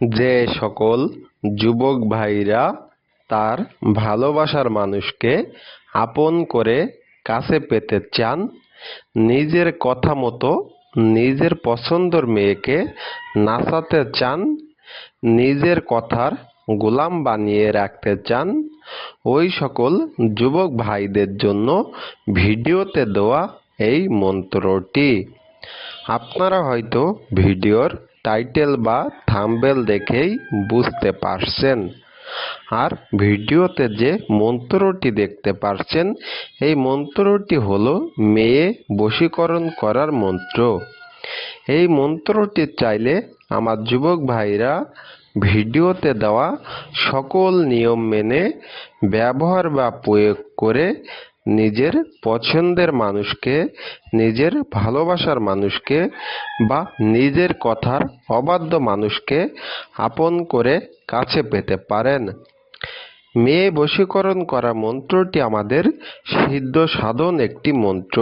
যে সকল যুবক ভাইরা তার ভালোবাসার মানুষকে আপন করে কাছে পেতে চান, নিজের কথা মতো নিজের পছন্দর মেয়েকে নাচাতে চান, নিজের কথার গোলাম বানিয়ে রাখতে চান, ওই সকল যুবক ভাইদের জন্য ভিডিওতে দেওয়া এই মন্ত্রটি। আপনারা হয়তো ভিডিওর টাইটেল বা থাম্বেল দেখেই বুঝতে পারছেন। আর ভিডিওতে যে মন্ত্রটি দেখতে পারছেন, এই মন্ত্রটি হলো মেয়ে বশীকরণ করার মন্ত্র। এই মন্ত্রটি চাইলে আমার যুবক ভাইরা ভিডিওতে দেওয়া সকল নিয়ম মেনে ব্যবহার বা প্রয়োগ করে নিজের পছন্দের মানুষকে, নিজের ভালোবাসার মানুষকে বা নিজের কথার অবাধ্য মানুষকে আপন করে কাছে পেতে পারেন। মেয়ে বশীকরণ করা মন্ত্রটি আমাদের সিদ্ধ সাধন একটি মন্ত্র।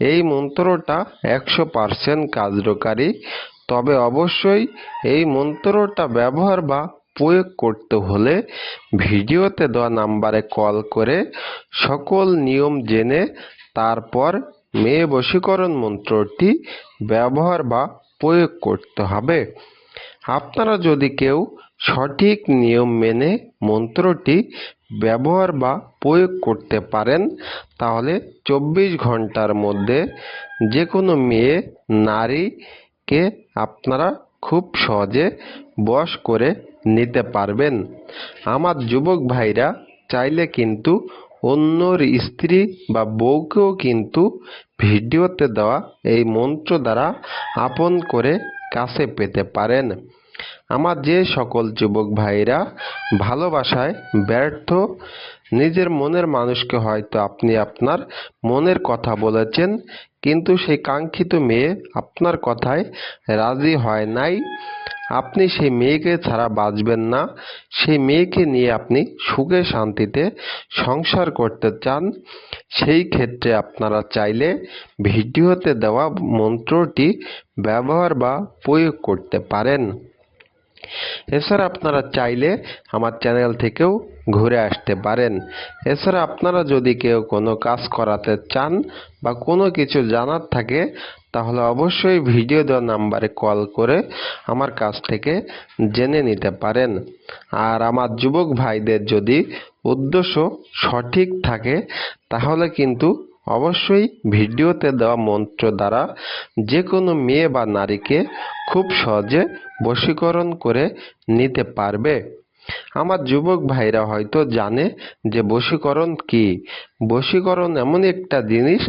এই মন্ত্রটা একশো পার্সেন্ট কার্যকারী তবে অবশ্যই এই মন্ত্রটা ব্যবহার বা প্রয়োগ করতে হলে ভিডিওতে দেওয়া নাম্বারে কল করে সকল নিয়ম জেনে তারপর মেয়ে বশীকরণ মন্ত্রটি ব্যবহার বা প্রয়োগ করতে হবে। আপনারা যদি কেউ সঠিক নিয়ম মেনে মন্ত্রটি ব্যবহার বা প্রয়োগ করতে পারেন, তাহলে চব্বিশ ঘণ্টার মধ্যে যে কোনো মেয়ে, নারীকে আপনারা খুব সহজে বশ করে নিতে পারবেন। আমার যুবক ভাইরা, চাইলে কিন্তু অন্যর স্ত্রী বা বউকেও কিন্তু ভিডিওতে দেওয়া এই মন্ত্র দ্বারা আপন করে কাছে পেতে পারেন। আমার যে সকল যুবক ভাইরা ভালোবাসায় ব্যর্থ নিজের মনের মানুষকে হয়তো আপনি আপনার মনের কথা বলেছেন, কিন্তু সেই কাঙ্ক্ষিত মেয়ে আপনার কথায় রাজি হয় নাই। আপনি সেই মেয়েকে ছাড়া বাঁচবেন না। সেই মেয়েকে নিয়ে আপনি সুখে শান্তিতে সংসার করতে চান, সেই ক্ষেত্রে আপনারা চাইলে ভিডিওতে দেওয়া মন্ত্রটি ব্যবহার বা প্রয়োগ করতে পারেন। এছাড়া আপনারা চাইলে আমার চ্যানেল থেকেও ঘুরে আসতে পারেন। এছাড়া আপনারা যদি কেউ কোনো কাজ করাতে চান বা কোনো কিছু জানার থাকে, তাহলে অবশ্যই ভিডিও দেওয়া নাম্বারে কল করে আমার কাছ থেকে জেনে নিতে পারেন। আর আমার যুবক ভাইদের যদি উদ্দেশ্য সঠিক থাকে, তাহলে কিন্তু অবশ্যই ভিডিওতে দেওয়া মন্ত্র দ্বারা যে কোনো মেয়ে বা নারীকে খুব সহজে বশীকরণ করে নিতে পারবে। আমার যুবক ভাইরা হয়তো জানে যে বশীকরণ কি? বশীকরণ এমন একটা জিনিস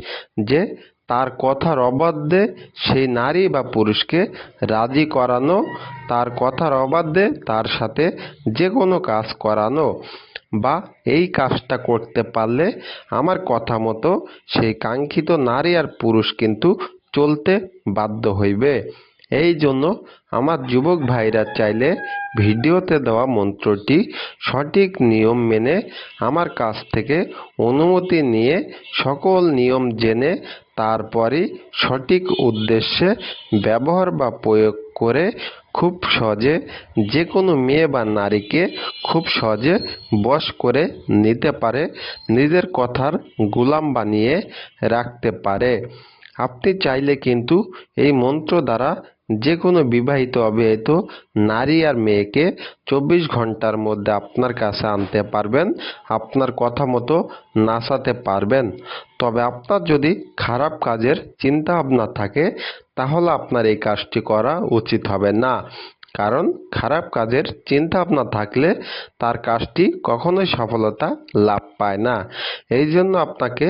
যে তার কথার অবাধ্যে সেই নারী বা পুরুষকে রাজি করানো, তার কথার অবাধ্যে তার সাথে যে কোনো কাজ করানো বা এই কাজটা করতে পারলে আমার কথা মতো সেই কাঙ্ক্ষিত নারী আর পুরুষ কিন্তু চলতে বাধ্য হইবে। এই জন্য আমার যুবক ভাইরা চাইলে ভিডিওতে দেওয়া মন্ত্রটি সঠিক নিয়ম মেনে আমার কাছ থেকে অনুমতি নিয়ে সকল নিয়ম জেনে তারপরই সঠিক উদ্দেশ্যে ব্যবহার বা প্রয়োগ করে খুব সহজে যে কোনো মেয়ে বা নারীকে খুব সহজে বশ করে নিতে পারে, নিজের কথার গোলাম বানিয়ে রাখতে পারে। আপনি চাইলে কিন্তু এই মন্ত্র দ্বারা যে কোনো বিবাহিত অবিবাহিত নারী আর মেয়েকে চব্বিশ ঘণ্টার মধ্যে আপনার কাছে আনতে পারবেন, আপনার কথা মতো নাচাতে পারবেন। তবে আপনার যদি খারাপ কাজের চিন্তা ভাবনা থাকে, তাহলে আপনার এই কাজটি করা উচিত হবে না। কারণ খারাপ কাজের চিন্তা ভাবনা থাকলে তার কাজটি কখনোই সফলতা লাভ পায় না। এই জন্য আপনাকে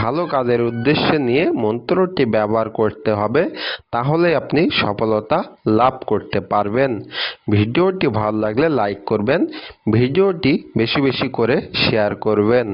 ভালো কাজের উদ্দেশ্যে নিয়ে মন্ত্রটি ব্যবহার করতে হবে তাহলে আপনি সফলতা লাভ করতে পারবেন। ভিডিওটি ভালো লাগলে লাইক করবেন, ভিডিওটি বেশি বেশি করে শেয়ার করবেন।